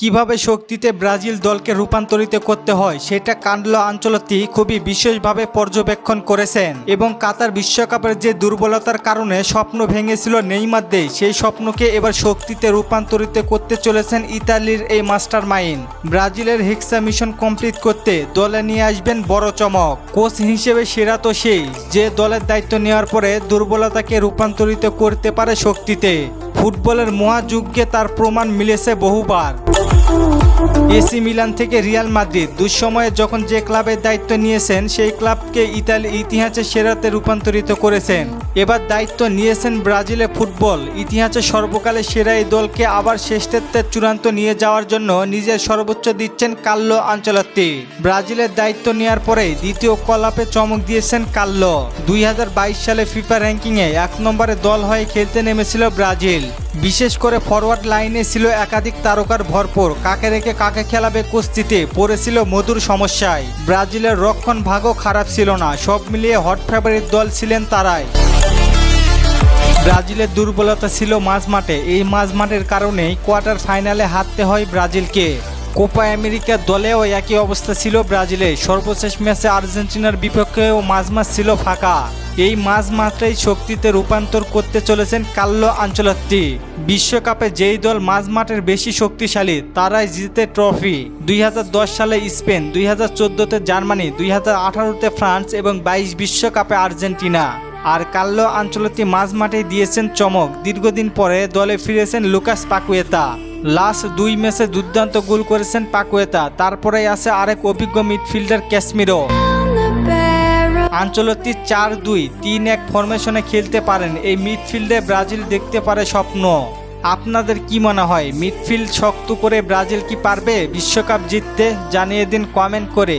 কীভাবে শক্তিতে ব্রাজিল দলকে রূপান্তরিত করতে হয় সেটা কান্ডলো আঞ্চলতি খুবই বিশেষভাবে পর্যবেক্ষণ করেছেন। এবং কাতার বিশ্বকাপের যে দুর্বলতার কারণে স্বপ্ন ভেঙেছিল নেইমারদের সেই স্বপ্নকে এবার শক্তিতে রূপান্তরিত করতে চলেছেন ইতালির এই মাস্টার মাইন্ড ব্রাজিলের হেক্সা মিশন কমপ্লিট করতে দলে নিয়ে আসবেন বড় চমক। কোচ হিসেবে সেরা তো সেই, যে দলের দায়িত্ব নেওয়ার পরে দুর্বলতাকে রূপান্তরিত করতে পারে শক্তিতে। ফুটবলের মহাযুগে তার প্রমাণ মিলেছে বহুবার। এসি মিলান থেকে রিয়াল মাদ্রিদ। দুঃসময়ে যখন যে ক্লাবের দায়িত্ব নিয়েছেন, সেই ক্লাবকে ইতালি ইতিহাসের সেরাতে রূপান্তরিত করেছেন। এবার দায়িত্ব নিয়েছেন ব্রাজিলে ফুটবল। ইতিহাসে সর্বকালে সেরা এই দলকে আবার শেষের চূড়ান্ত নিয়ে যাওয়ার জন্য নিজের সর্বোচ্চ দিচ্ছেন কাল্লো আঞ্চলত্তি। ব্রাজিলের দায়িত্ব নেওয়ার পরে দ্বিতীয় কলাপে চমক দিয়েছেন কাল্লো দুই হাজার বাইশ সালে ফিফা র্যাঙ্কিংয়ে এক নম্বরে দল হয়ে খেলতে নেমেছিল ব্রাজিল। বিশেষ করে ফরওয়ার্ড লাইনে ছিল একাধিক তারকার ভরপুর। কাকে রেখে কাকে খেলাবে কুস্তিতে পড়েছিল মধুর সমস্যায়। ব্রাজিলের রক্ষণ ভাগও খারাপ ছিল না, সব মিলিয়ে হট ফেভারিট দল ছিলেন তারাই। ব্রাজিলের দুর্বলতা ছিল মাঝমাঠে। এই মাঝমাঠের কারণেই কোয়ার্টার ফাইনালে হারতে হয় ব্রাজিলকে। কোপা আমেরিকার দলেও একই অবস্থা ছিল ব্রাজিলে। সর্বশেষ ম্যাচে আর্জেন্টিনার বিপক্ষেও মাঝমাঠ ছিল ফাঁকা। এই মাঝ শক্তিতে রূপান্তর করতে চলেছেন কাল্লো আঞ্চলত্তি। বিশ্বকাপে যেই দল মাঝ মাঠের বেশি শক্তিশালী, তারাই জিতে ট্রফি। দুই হাজার দশ সালে স্পেন, দুই হাজার জার্মানি, দুই হাজার ফ্রান্স এবং বাইশ বিশ্বকাপে আর্জেন্টিনা। আর কাল্লো আঞ্চলতি মাঝ মাঠে দিয়েছেন চমক। দীর্ঘদিন পরে দলে ফিরেছেন লুকাস পাকুয়েতা। লাস্ট দুই ম্যাচে দুর্দান্ত গোল করেছেন পাকুয়েতা। তারপরে আছে আরেক অভিজ্ঞ মিডফিল্ডার ক্যাসমিরো। আঞ্চলতি চার দুই, তিন এক ফরমেশনে খেলতে পারেন। এই মিডফিল্ডে ব্রাজিল দেখতে পারে স্বপ্ন। আপনাদের কি মনে হয়? মিডফিল্ড শক্ত করে ব্রাজিল কি পারবে? বিশ্বকাপ জিততে জানিয়ে দিন কমেন্ট করে।